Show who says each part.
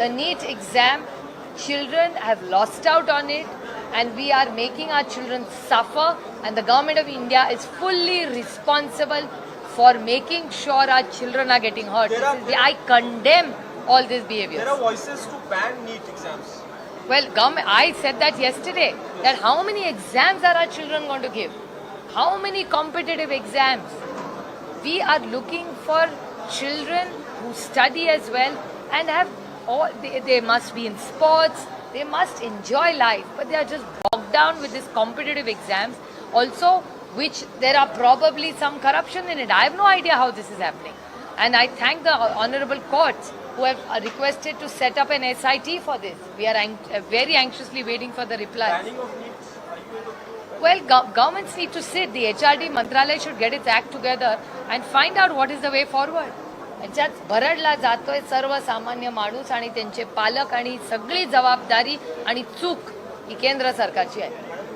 Speaker 1: The NEET exam, children have lost out on it, and we are making our children suffer. And the government of India is fully responsible for making sure our children are getting hurt.
Speaker 2: Are-
Speaker 1: the- I condemn all these behaviors.
Speaker 2: There are voices to ban NEET exams.
Speaker 1: Well, government, I said that yesterday. That how many exams are our children going to give? How many competitive exams? We are looking for children who study as well and have all. They, they must be in sports. They must enjoy life, but they are just bogged down with these competitive exams. Also, which there are probably some corruption in it. I have no idea how this is happening, and I thank the honourable courts who have uh, requested to set up an SIT for this. We are ang- uh, very anxiously waiting for the reply.
Speaker 2: Banning of NEET. Are you able to?
Speaker 1: Well, gov- governments need to sit. The HRD Mantralaya should get its act together and find out what is the way forward. याच्यात भरडला जातोय सर्वसामान्य माणूस आणि त्यांचे पालक आणि सगळी जबाबदारी आणि चूक ही केंद्र सरकारची आहे.